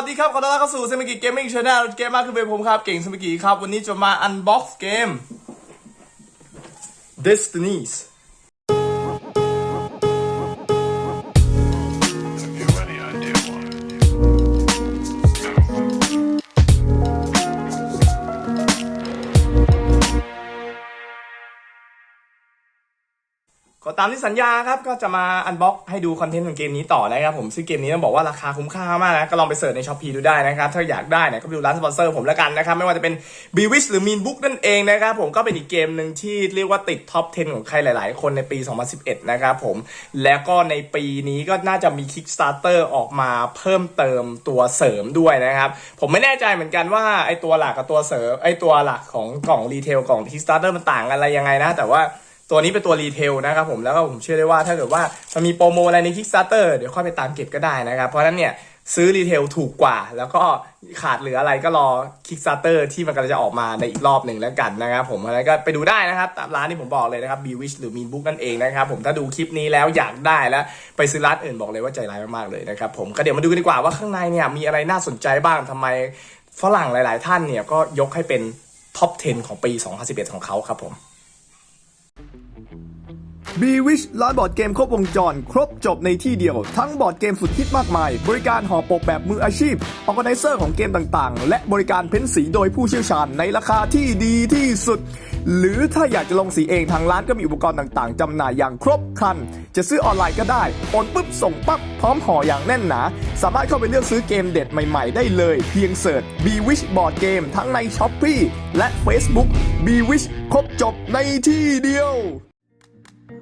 สวัสดีครับ ขอต้อนรับเข้าสู่เซมิกิเกมมิ่งชาแนลเกมมากคือเป็นผมครับ เก่งเซมิกิครับ วันนี้จะมาอันบ็อกซ์เกม Destinies ตามที่สัญญาครับก็จะมาอันบ็อกให้ดูคอนเทนต์ของเกมนี้ต่อนะครับผมซึ่งเกมนี้ต้องบอกว่าราคาคุ้มค่ามากนะก็ลองไปเสิร์ชในช้อปปีดูได้นะครับถ้าอยากได้เนี่ยก็ไปดูร้านสปอนเซอร์ผมแล้วกันนะครับไม่ว่าจะเป็น b w i s h หรือ Mean Book นั่นเองนะครับผมก็เป็นอีกเกมหนึ่งที่เรียกว่าติดท็อป 10 ของใครหลาย ๆ คนในปี 2011 นะครับผมแล้วก็ในปีนี้ก็น่าจะมี Kickstarter ออกมาเพิ่มเติมตัวเสริมด้วยนะครับผมไม่แน่ใจเหมือนกันว่าไอตัวหลักกับตัวเสริมไอตัวหลักของกล่องรีเทลกล่อง Kickstarter มันต่างกันอะไรยังไงนะแต่ว่า ตัวนี้เป็นตัวรีเทลนะครับผมแล้วก็ผมเชื่อได้ว่าถ้าเกิดว่ามันมีโปรโมอะไรใน Kickstarter เดี๋ยวค่อยไปตามเก็บก็ได้นะครับ เพราะนั้นเนี่ยซื้อรีเทลถูกกว่า แล้วก็ขาดเหลืออะไรก็รอ Kickstarter ที่มันกำลังจะออกมาในอีกรอบหนึ่งแล้วกันนะครับผมอะไรก็ไปดูได้นะครับ ตามร้านที่ผมบอกเลยนะครับ b w i s h หรือ Mean Book นั่นเองนะครับผมถ้าดูคลิปนี้แล้วอยากได้แล้วไปซื้อร้านอื่นบอกเลยว่าใจร้ายมากๆเลยนะครับผมก็เดี๋ยวมาดูกันดีกว่าว่าข้างในเนี่ยมีอะไรน่าสนใจบ้างทำไมฝรั่งหลาย ๆ ท่านเนี่ยก็ยกให้เป็นท็อป 10 ของปี 2011 ของเขาครับผม b w i s h ร้านบอร์ดเกมครบวงจร ครบจบในที่เดียว ทั้งบอร์ดเกมสุดฮิตมากมาย บริการห่อปกแบบมืออาชีพออ g a แกไนเซอร์ของเกมต่างๆ และบริการเพ้นสีโดยผู้เชี่ยวชาญในราคาที่ดีที่สุด หรือถ้าอยากจะลงสีเองทางร้านก็มีอุปกรณ์ต่างๆจำหน่ายอย่างครบครัน จะซื้อออนไลน์ก็ได้โอนปุ๊บส่งปั๊บพร้อมห่ออย่างแน่นหนา สามารถเข้าไปเลือกซื้อเกมเด็ดใหม่ๆ ได้เลย เพียงเสิร์ช b w i s h Board Game ทั้งใน s h อ p e e และ Facebook b w i s h ครบจบในที่เดียว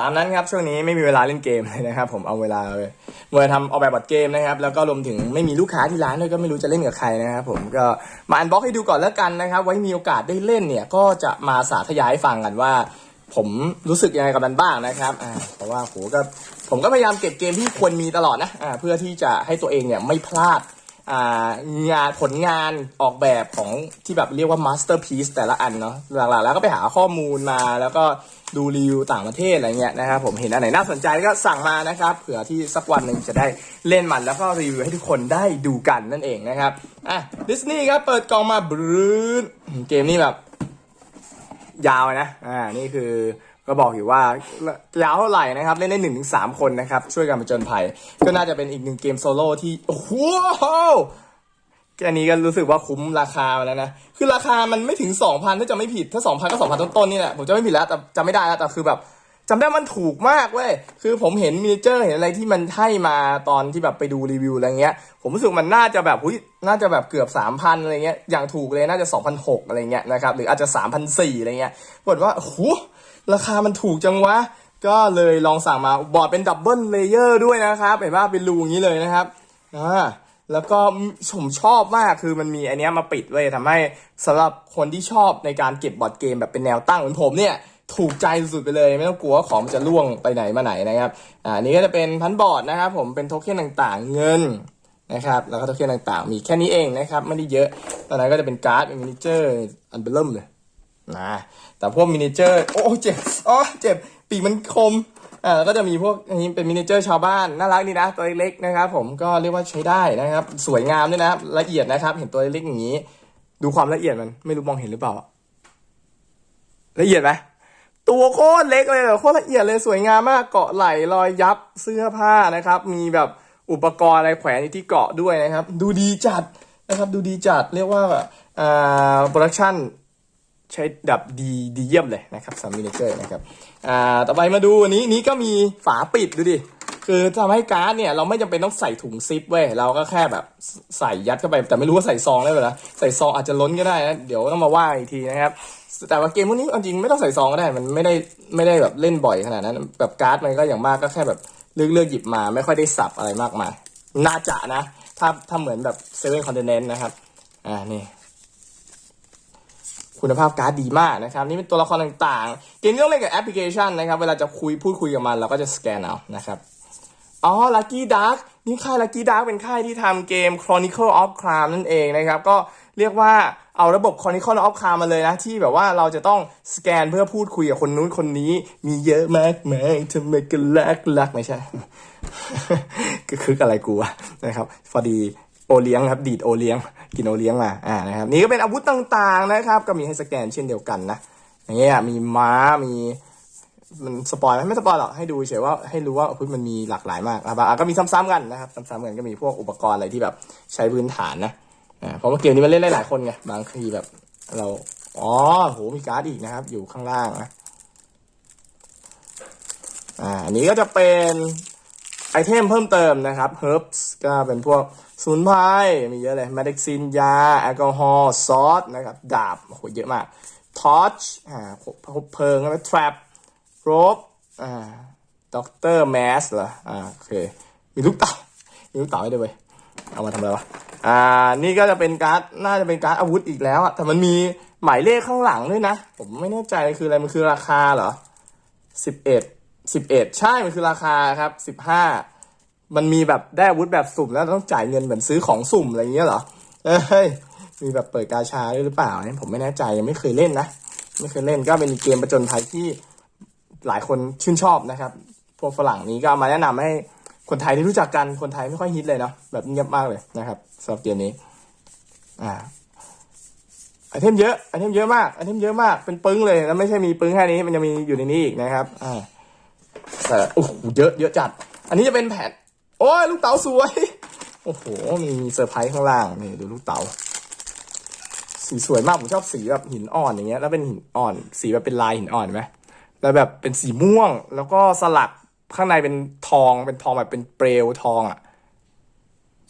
ตามนั้นครับช่วงนี้ไม่มีเวลาเล่นเกมเลยนะครับผมเอาเวลาเลยมาทำออกแบบบอร์ดเกมนะครับแล้วก็รวมถึงไม่มีลูกค้าที่ร้านด้วยก็ไม่รู้จะเล่นกับใครนะครับผมก็มาอันบ็อกให้ดูก่อนแล้วกันนะครับ ไว้มีโอกาสได้เล่นเนี่ยก็จะมาสาธยายให้ฟังกันว่า ผมรู้สึกยังไงกับมันบ้างนะครับอ่าเพราะว่าโหก็ผมก็พยายามเก็บเกมที่ควรมีตลอดนะอ่าเพื่อที่จะให้ตัวเองเนี่ยไม่พลาด งานผลงานออกแบบของที่แบบเรียกว่ามาสเตอร์พีซแต่ละอันเนาะหลักๆแล้วก็ไปหาข้อมูลมาแล้วก็ดูรีวิวต่างประเทศอะไรเงี้ยนะครับผมเห็นอันไหนน่าสนใจก็สั่งมานะครับเผื่อที่สักวันหนึ่งจะได้เล่นมันแล้วก็รีวิวให้ทุกคนได้ดูกันนั่นเองนะครับอะดิสนีย์ครับเปิดกล่องมาบรื้นเกมนี้แบบยาวนะอ่านี่คือ ก็บอกอยู่ว่ายาวเท่าไหร่นะครับ เล่นได้หนึ่งถึงสามคนนะครับ ช่วยกันผจญภัย ก็น่าจะเป็นอีกหนึ่งเกมโซโล่ที่ โอ้โหแค่นี้ก็รู้สึกว่าคุ้มราคามาแล้วนะ คือราคามันไม่ถึงสองพันถ้าจะไม่ผิด ถ้าสองพันก็สองพันต้นๆนี่แหละ ผมจะไม่ผิดแล้ว แต่จำไม่ได้แล้วแต่คือแบบจำได้มันถูกมากเว้ย คือผมเห็นมินิเจอร์เห็นอะไรที่มันให้มาตอนที่แบบไปดูรีวิวอะไรเงี้ย ผมรู้สึกมันน่าจะแบบหุ้ยน่าจะแบบเกือบสามพันอะไรเงี้ย อย่างถูกเลยน่าจะสองพันหกอะไรเงี้ยนะครับ หรืออาจจะสามพันสี่อะไรเงี้ยปรากฏว่าโอ้ ราคามันถูกจังวะ ก็เลยลองสั่งมาบอร์ดเป็นดับเบิลเลเยอร์ด้วยนะครับเห็นว่าเป็นรูอย่างนี้เลยนะครับอ่าแล้วก็ผมชอบมากคือมันมีอันนี้มาปิดไว้ทำให้สำหรับคนที่ชอบในการเก็บบอร์ดเกมแบบเป็นแนวตั้งเหมือนผมเนี่ยถูกใจสุดๆไปเลยไม่ต้องกลัวว่าของมันจะล่วงไปไหนมาไหนนะครับอ่านนี้ก็จะเป็นพันบอร์ดนะครับ ผมเป็นโทเค็นต่างๆ เงินนะครับแล้วก็โทเค็นต่างๆ มีแค่นี้เองนะครับไม่ได้เยอะตอนนั้นก็จะเป็นการ์ดเป็นมินิเจอร์อันเบลเริ่มเลยนะ แต่พวกมินิเจอร์โอ้เจ็บอ๋อเจ็บปีกมันคมอ่าแล้วก็จะมีพวกอันนี้เป็นมินิเจอร์ชาวบ้านน่ารักดีนะตัวเล็กๆนะครับ ผมก็เรียกว่าใช้ได้นะครับ สวยงามด้วยนะละเอียดนะครับ เห็นตัวเล็กอย่างนี้ ดูความละเอียดมันไม่รู้มองเห็นหรือเปล่าละเอียดไหมตัวโคตรเล็กเลยโคตรละเอียดเลยสวยงามมากเกาะไหลรอยยับเสื้อผ้านะครับ มีแบบอุปกรณ์อะไรแขวนอยู่ที่เกาะด้วยนะครับ ดูดีจัดนะครับ ดูดีจัดเรียกว่าอ่าโปรดักชั่น ใช้แบบดีดีเยี่ยมเลยนะครับสามมินิเจอร์นะครับอ่าต่อไปมาดูอันนี้นี้ก็มีฝาปิดดูดิคือทำให้การ์ดเนี่ยเราไม่จำเป็นต้องใส่ถุงซิปเว้ยเราก็แค่แบบใส่ยัดเข้าไป แต่ไม่รู้ว่าใส่ซองได้ไหมนะใส่ซองอาจจะล้นก็ได้นะเดี๋ยวต้องมาว่าอีกทีนะครับแต่ว่าเกมพวกนี้จริงไม่ต้องใส่ซองก็ได้มันไม่ได้ไม่ได้แบบเล่นบ่อยขนาดนั้นแบบการ์ดมันก็อย่างมากก็แค่แบบเลือกเลือกหยิบมา ไม่ค่อยได้สับอะไรมากมายน่าจะนะ ถ้าถ้าเหมือนแบบเซเว่นคอนเทนเนนต์นะครับอ่านี่ คุณภาพการ์ดดีมากนะครับนี่เป็นตัวละครต่างๆ เกมนี้ต้องเล่นกับแอปพลิเคชันนะครับ เวลาจะคุยพูดคุยกับมันเราก็จะสแกนเอานะครับอ๋อ Lucky Dark นี่ค่าย Lucky Dark เป็นค่ายที่ทำเกม Chronicle of Crime นั่นเองนะครับ ก็เรียกว่าเอาระบบ Chronicle of Crime มาเลยนะ ที่แบบว่าเราจะต้องสแกนเพื่อพูดคุยกับคนนู้นคนนี้ มีเยอะมากมายทำไมกันลักลักไม่ใช่ก็คืออะไรกูอะนะครับ พอดี โอเลี้ยงครับ ดีดโอเลี้ยง กินโอเลี้ยงมาอ่านะครับนี่ก็เป็นอาวุธต่างๆนะครับ ก็มีให้สแกนเช่นเดียวกันนะอย่างเงี้ยมีม้ามีมันสปอยไหมไม่สปอยหรอกให้ดูเฉยว่าให้รู้ว่าอาวุธมันมีหลากหลายมากอะบางอะก็มีซ้ำๆกันนะครับซ้ำๆกันก็มีพวกอุปกรณ์อะไรที่แบบใช้พื้นฐานนะเพราะว่าเกมนี้มันเล่นได้หลายคนไงบางทีแบบ เราอ๋อโหมีการ์ดอีกนะครับ อยู่ข้างล่างนะอ่าอันนี้ก็จะเป็นไอเทมเพิ่มเติมนะครับ herbs ก็เป็นพวก สมุนไพรมีเยอะเลย medicine ยา แอลกอฮอล์ซอสนะครับดาบโอ้โหเยอะมาก torch อ่าคบเพลิงแล้ว trap โรบอ่าด็อกเตอร์แมสเหรออ่าโอเคมีลูกเต่ามีลูกเต่าให้ด้วยเว้ยเอามาทำอะไรวะอ่านี่ก็จะเป็นการ์ดน่าจะเป็นการ์ดอาวุธอีกแล้วอะแต่มันมีหมายเลขข้างหลังด้วยนะ ผมไม่แน่ใจคืออะไรมันคือราคาเหรอสิบเอ็ดสิบเอ็ดใช่มันคือราคาครับสิบห้า มันมีแบบได้อาวุธแบบสุ่มแล้วต้องจ่ายเงินเหมือนซื้อของสุ่มอะไรอย่างเงี้ยเหรอ เอ้ย มีแบบเปิดกาชาด้วยหรือเปล่าเนี่ยผมไม่แน่ใจยังไม่เคยเล่นนะ ไม่เคยเล่นก็เป็นเกมประจนภัยที่หลายคนชื่นชอบนะครับ พวกฝรั่งนี้ก็มาแนะนำให้คนไทยที่รู้จักกันคนไทยไม่ค่อยฮิตเลยเนาะแบบเงียบมากเลยนะครับสำหรับเกมนี้ อ่าไอเทมเยอะไอเทมเยอะมากไอเทมเยอะมากเป็นปึ้งเลยแล้วไม่ใช่มีปึ้งแค่นี้มันยังมีอยู่ในนี้อีกนะครับ อ่าแต่โอ้โหเยอะเยอะจัด อันนี้จะเป็นแผ่น โอ้ยลูกเต๋าสวย โอ้โห มีเซอร์ไพรส์ข้างล่างนี่ดูลูกเต๋าสีสวยมากผมชอบสีแบบหินอ่อนอย่างเงี้ยแล้วเป็นหินอ่อน สีแบบเป็นลายหินอ่อนไหมแล้วแบบเป็นสีม่วง แล้วก็สลักข้างในเป็นทองเป็นทองแบบเป็นเปลวทองอะ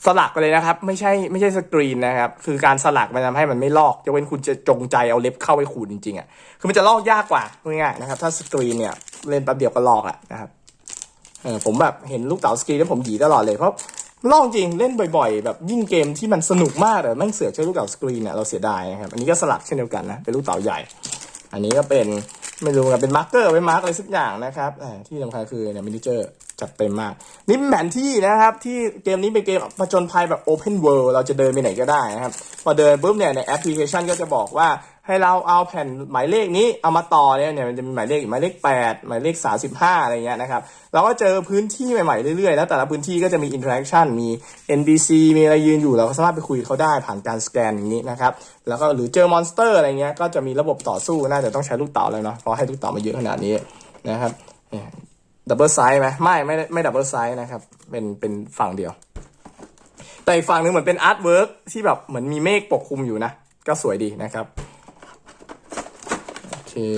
สลักไปเลยนะครับ ไม่ใช่ไม่ใช่สกรีนนะครับ คือการสลักมันทำให้มันไม่ลอกยกเว้นคุณจะจงใจเอาเล็บเข้าไปขูดจริงๆอะคือมันจะลอกยากกว่าง่ายๆนะครับ ถ้าสกรีนเนี่ยเล่นแป๊บเดียวก็ลอกอะนะครับ ออผมแบบเห็นลูกเต๋าสกรีนแล้วผมหยีตลอดเลยเพราะลอกจริงเล่นบ่อยๆ แบบยิ่งเกมที่มันสนุกมากแต่แม่งเสือกใช้ลูกเต๋าสกรีนเนี่ยเราเสียดายนะครับอันนี้ก็สลักเช่นเดียวกันนะเป็นลูกเต๋าใหญ่ อันนี้ก็เป็นไม่รู้นกันเป็นมาร์กเกอร์ไว้มาร์กอะไรสักอย่างนะครับที่สำคัญคือเนี่ยมินิเจอร์จัดเต็มมาก นี่แผนที่นะครับ ที่เกมนี้เป็นเกมผจญภัยแบบ Open World เราจะเดินไปไหนก็ได้นะครับ พอเดินปุ๊บเนี่ยในแอปพลิเคชันก็จะบอกว่า ให้เราเอาแผ่นหมายเลขนี้เอามาต่อเนี่ยเนี่ยมันจะมีหมายเลขหมายเลข8หมายเลข35อะไรเงี้ยนะครับเราก็เจอพื้นที่ใหม่ๆเรื่อยๆแล้วแต่ละพื้นที่ก็จะมีอินเทอร์แอคชั่นมี NPC มีอะไรยืนอยู่เราก็สามารถไปคุยเขาได้ผ่านการสแกนอย่างนี้นะครับแล้วก็หรือเจอมอนสเตอร์อะไรเงี้ยก็จะมีระบบต่อสู้น่าจะต้องใช้ลูกเต๋าแล้วเนาะเพราะให้ลูกเต๋ามาเยอะขนาดนี้นะครับดับเบิลไซส์ไหมไม่ไม่ไม่ดับเบิลไซส์นะครับเป็นเป็นฝั่งเดียว แต่อีกฝั่งหนึ่งเหมือนเป็นอาร์ตเวิร์กที่แบบเหมือนมีเมฆปกคลุมอยู่นะ ก็สวยดีนะครับ อเค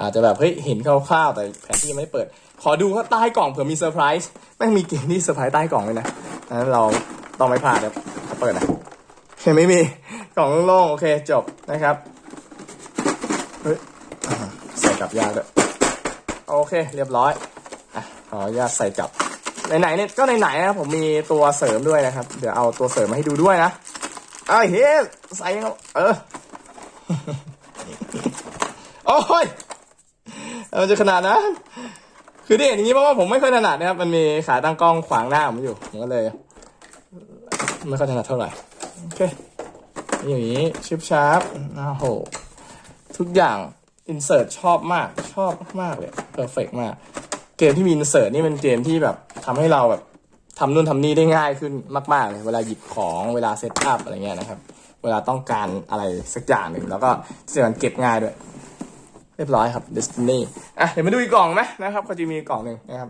อาจจะแบบเฮ้ยเห็นคร่าวๆแต่แผนที่ยังไม่เปิด ขอดูว่าใต้กล่องเผื่อมีเซอร์ไพรส์แม่งมีเกมที่เซอร์ไพรส์ใต้กล่องเลยนะนั้นเราต้องไม่พลาดครับเปิดนะเห็นไม่มีกล่องโล่งๆโอเคจบนะครับเฮ้ยใส่กลับยากด้วยโอเค เรียบร้อยอะขออนุญาตใส่กลับไหนๆเนี่ยก็ไหนๆนะผมมีตัวเสริมด้วยนะครับ เดี๋ยวเอาตัวเสริมมาให้ดูด้วยนะเอ้ยเฮ้ยใส่เขาเออ โอ้ยมันจะขนาดนั้นคือที่เห็นอย่างนี้เพราะว่าผมไม่ค่อยถนัดนะครับ มันมีขาตั้งกล้องขวางหน้าผมอยู่ผมก็เลยไม่ค่อยถนัดเท่าไหร่โอเคอย่างนี้ชิปชาร์ปโอ้โหทุกอย่างอินเสิร์ตชอบมากชอบมากเลยเพอร์เฟกมาก เกมที่มีอินเสิร์ตนี่เป็นเกมที่แบบทำให้เราแบบทำนู่นทำนี่ได้ง่ายขึ้นมาก ๆ เลย เวลาหยิบของเวลาเซตอัพอะไรเงี้ยนะครับ เวลาต้องการอะไรสักอย่างหนึ่งแล้วก็ที่สำคัญเก็บง่ายด้วย เรียบร้อยครับ Destiny อะเดี๋ยวมาดูอีกกล่องไหมนะครับก็จะมีกล่องหนึ่งนะครับ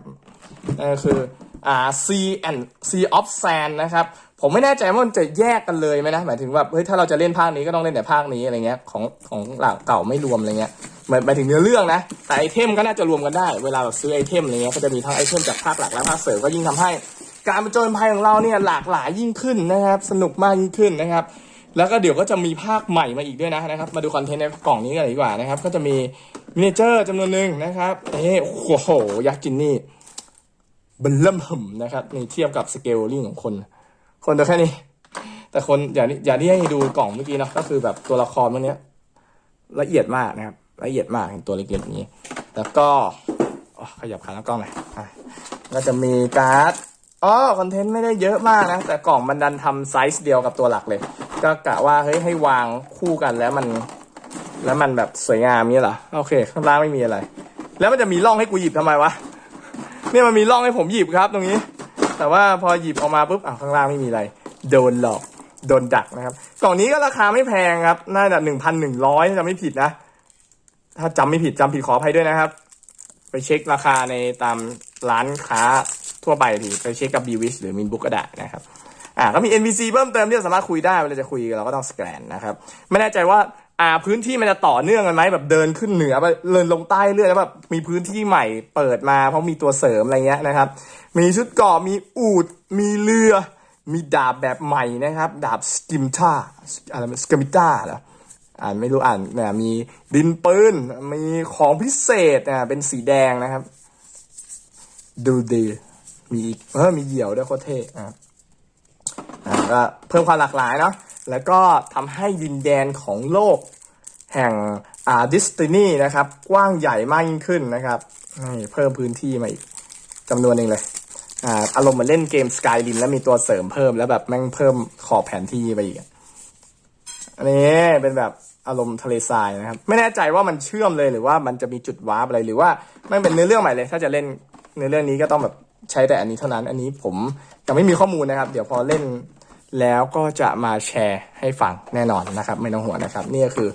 นั่นก็คืออ่า Sea and Sea of Sand นะครับ ผมไม่แน่ใจว่ามันจะแยกกันเลยไหมนะ หมายถึงแบบเฮ้ยถ้าเราจะเล่นภาคนี้ก็ต้องเล่นแต่ภาคนี้อะไรเงี้ยของของหลังเก่าไม่รวมอะไรเงี้ยหมายหมายถึงเนื้อเรื่องนะ แต่ไอเทมก็น่าจะรวมกันได้ เวลาแบบซื้อไอเทมอะไรเงี้ยก็จะมีทั้งไอเทมจากภาคหลักและภาคเสริมก็ยิ่งทำให้ การประจนภัยของเราเนี่ยหลากหลายยิ่งขึ้นนะครับ สนุกมากยิ่งขึ้นนะครับ แล้วก็เดี๋ยวก็จะมีภาคใหม่มาอีกด้วยนะนะครับ มาดูคอนเทนต์ในกล่องนี้กันดีกว่านะครับ ก็จะมีมินิเจอร์จำนวนหนึ่งนะครับเอ้โอ้โหยักษ์กินนี่เบันเริ่มหึมนะครับในเทียบกับสเกลลิ่งของคน คนตัวแค่นี้ แต่คนอย่าอย่าที่ให้ดูกล่องเมื่อกี้นะก็คือแบบตัวละครพวกนี้ละเอียดมากนะครับ ละเอียดมากเห็นตัวเล็กๆอย่างนี้ แล้วก็ขยับขาตั้งกล้องหน่อยก็จะมีการ์ดอ๋อคอนเทนต์ไม่ได้เยอะมากนะ แต่กล่องมันดันทำไซส์เดียวกับตัวหลักเลย ก็กะว่าเฮ้ยให้วางคู่กันแล้วมัน แล้วมันแบบสวยงามนี้เหรอโอเค ข้างล่างไม่มีอะไร แล้วมันจะมีร่องให้กูหยิบทำไมวะเนี่ยมันมีร่องให้ผมหยิบครับตรงนี้ แต่ว่าพอหยิบออกมาปุ๊บอะข้างล่างไม่มีอะไร โดนหลอกโดนดักนะครับกล่องนี้ก็ราคาไม่แพงครับน่าจะหนึ่งพันหนึ่งร้อยจำไม่ผิดนะ ถ้าจำไม่ผิดจำผิดขออภัยด้วยนะครับ ไปเช็คราคาในตามร้านค้าทั่วไปทีไปเช็คกับ b w i s หรือ m i n b o o k ก็ได้นะครับ อ่าก็มี NPC เพิ่มเติมที่เราสามารถคุยได้เวลาจะคุยเราก็ต้องสแกนนะครับไม่แน่ใจว่าอ่าพื้นที่มันจะต่อเนื่องกันไหมแบบเดินขึ้นเหนือไปเดินลงใต้เรื่อยแล้วแบบมีพื้นที่ใหม่เปิดมา เพราะมีตัวเสริมอะไรเงี้ยนะครับ มีชุดเกาะมีอูดมีเรือ มีดาบแบบใหม่นะครับ ดาบสกิมท่าอะไรสกิมิต้าเหรออ่านไม่รู้อ่านเนี่ยมีดินปืนมีของพิเศษอะเป็นสีแดงนะครับ ดูดีมีอีกเออมีเหยี่ยวด้วยโคตรเท่อะอ่า ก็เพิ่มความหลากหลายเนาะแล้วก็ทำให้ดินแดนของโลกแห่งอ่าดิสตินีนะครับ กว้างใหญ่มากยิ่งขึ้นนะครับเพิ่มพื้นที่มาอีกจำนวนหนึ่งเลยอ่าอารมณ์เหมือนเล่นเกมสกาย i ินแล้วมีตัวเสริมเพิ่มแล้วแบบแม่งเพิ่มขอบแผนที่ไปอีกอะอันนี้เป็นแบบอารมณ์ทะเลทรายนะครับ ไม่แน่ใจว่ามันเชื่อมเลยหรือว่ามันจะมีจุดวาร์ปอะไรหรือว่ามันเป็นเนื้อเรื่องใหม่เลย ถ้าจะเล่นเนื้อเรื่องนี้ก็ต้องแบบ ใช้แต่อันนี้เท่านั้น อันนี้ผมยังไม่มีข้อมูลนะครับ เดี๋ยวพอเล่นแล้วก็จะมาแชร์ให้ฟังแน่นอนนะครับ ไม่ต้องห่วงนะครับ นี่ก็คือ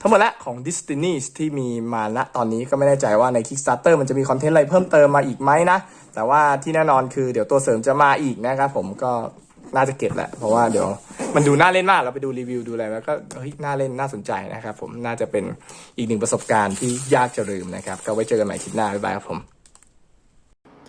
ทั้งหมดและของ Destiny ที่มีมาณตอนนี้ก็ไม่แน่ใจว่าใน Kickstarter มันจะมีคอนเทนต์อะไรเพิ่มเติมมาอีกไหมนะ แต่ว่าที่แน่นอนคือเดี๋ยวตัวเสริมจะมาอีกนะครับผมก็น่าจะเก็บแหละ เพราะว่าเดี๋ยวมันดูน่าเล่นมาก เราไปดูรีวิวดูอะไรแล้วก็เฮ้ยน่าเล่นน่าสนใจนะครับผมน่าจะเป็นอีกหนึ่งประสบการณ์ที่ยากจะลืมนะครับ ก็ไว้เจอกันใหม่คลิปหน้าบ๊ายบายครับผม